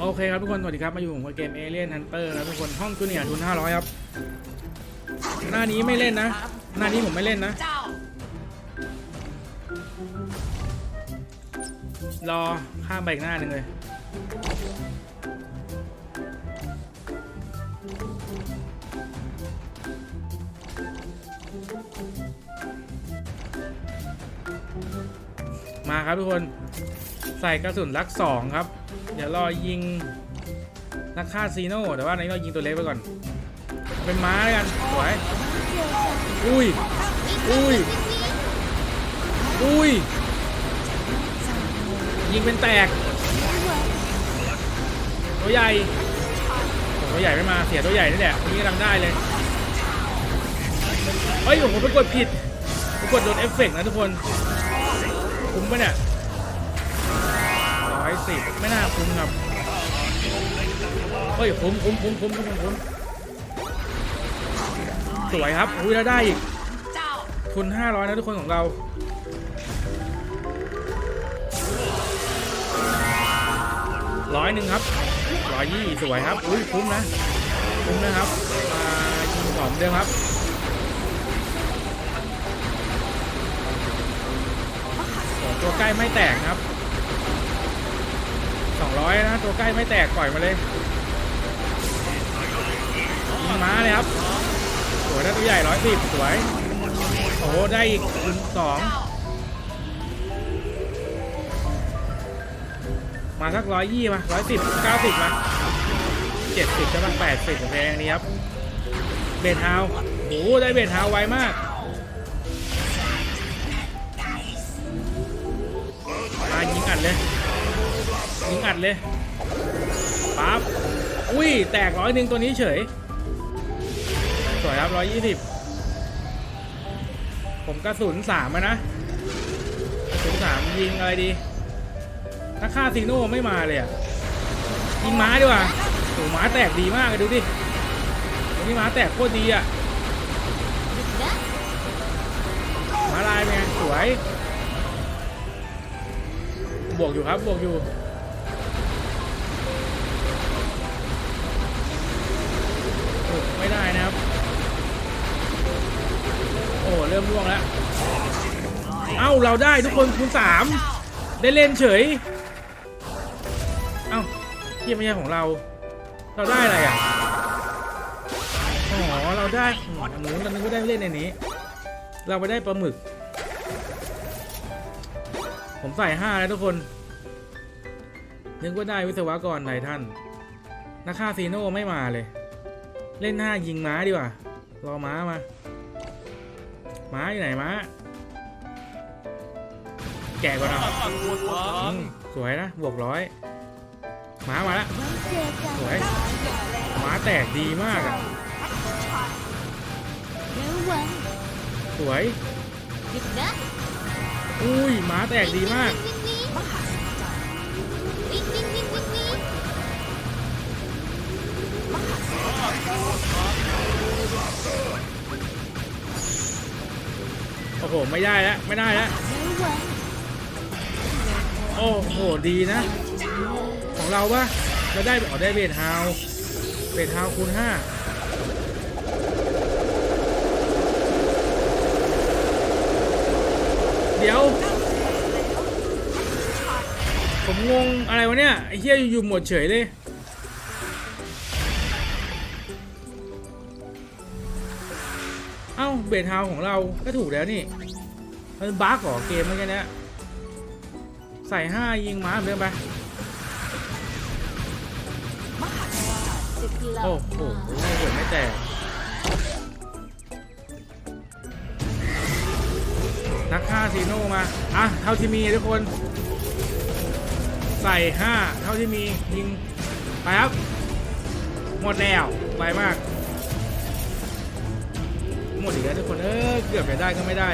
โอเคครับทุกคน สวัสดีครับ มาอยู่ผมกับเกม Alien Hunter นะทุกคนห้องจูเนียร์ทุน500ครับ หน้านี้ไม่เล่นนะ หน้านี้ผมไม่เล่นนะ รอข้ามไปอีกหน้าหนึ่งเลย มาครับทุกคนใส่กระสุนลักสองครับ เดี๋ยวรอยิงนักฆ่าซีโน่แต่ว่าในนี้เรายิงตัวเล็กไปก่อน เป็นม้าแล้วกันสวยอุ้ยอุ้ยอุ้ยยิงเป็นแตก ตัวใหญ่ตัวใหญ่ไม่มาเสียตัวใหญ่นี่แหละวันนี้กำลังได้เลยเฮ้ยโอ้โหไปกดผิดไปกดโดนเอฟเฟกต์นะทุกคน คุ้มปะเนี่ยร้อยสิบไม่น่าคุ้มครับเฮ้ยคุ้มคุ้มคุ้มคุ้มคุ้มคุ้มสวยครับอุ้ยแล้วได้อีกเจ้าทุน500นะทุกคนของเราร้อยหนึ่งครับร้อยยี่สวยครับอุ้ยคุ้มนะคุ้มนะครับมายิงหอมเดิมครับ ตัวใกล้ไม่แตกครับ200นะตัวใกล้ไม่แตกปล่อยมาเลยม้าเลยครับสวยนะตัวใหญ่ร้อยสิบสวยโอ้โหได้อีกคูณสองมาสักร้อยยี่มาร้อยสิบเก้าสิบมาเจ็ดสิบจะมาแปดสิบผมแพงนี้ครับเบทเฮาโอ้โหได้เบทเฮาไวมากายิงอัดเลย ยิงอัดเลยปั๊บอุ้ย แตกร้อยหนึ่งตัวนี้เฉย สวยครับร้อยยี่สิบผมกระสุนสามอะนะกระสุนสามยิงอะไรดีถ้าฆ่าซีโน่ไม่มาเลยอะยิงม้าดีกว่าโอ้ม้าแตกดีมากเลยดูดิวันนี้ม้าแตกโคตรดีอะม้าลายเป็นไงสวย บวกอยู่ครับบวกอยู่ไม่ได้นะครับ โอ้เริ่มร่วงแล้ว เอ้าเราได้ทุกคนคูณสามได้เล่นเฉย เอ้าที่ไม่ใช่ของเรา เราได้อะไรอะอ๋อเราได้อืมอันนู้นเรานึกว่ได้เล่นในนี้ เราไปได้ปลาหมึก ผมใส่ห้าแล้วทุกคน นึกว่าได้วิศวกรไททันนักฆ่าซีโน่ไม่มาเลย เล่นห้ายิงม้าดีกว่า รอม้ามา ม้าอยู่ไหนม้า แก่กว่าเราอืมสวยนะ บวกร้อยหมามาแล้วสวยหมาแตกดีมากอะสวย อุ้ยหมาแตกดีมากโอ้โห ไม่ได้แล้ว ไม่ได้แล้ว โอ้โห ดีนะ ของเราปะเราได้อ๋อได้เบทเฮาเบทเฮาคูณห้าเดี๋ยว ผม งงอะไรวะเนี่ยไอ้เหี้ยอยู่ๆหมดเฉยเลยเอ้าเบทเฮาส์ของเราก็ถูกแล้วนี่มันบั๊กเหรอเกมเมื่อกี้เนี้ยใส่ห้ายิงม้าเหมือนเดิมไปโอ้โหไม่เกิดไม่แตกนักฆ่าซีโน่มา อะ เท่าที่มีทุกคน ใส่ห้าเท่าที่มียิงไปครับ หมดแล้วไปมาก หมดอีกแล้วทุกคน เออเกือบจะได้ก็ไม่ได้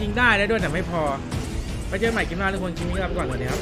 ยิงได้ได้ด้วยแต่ไม่พอ ไปเจอใหม่คลิปหน้าทุกคนคลิปนี้ลาไปก่อนวันนี้ครับ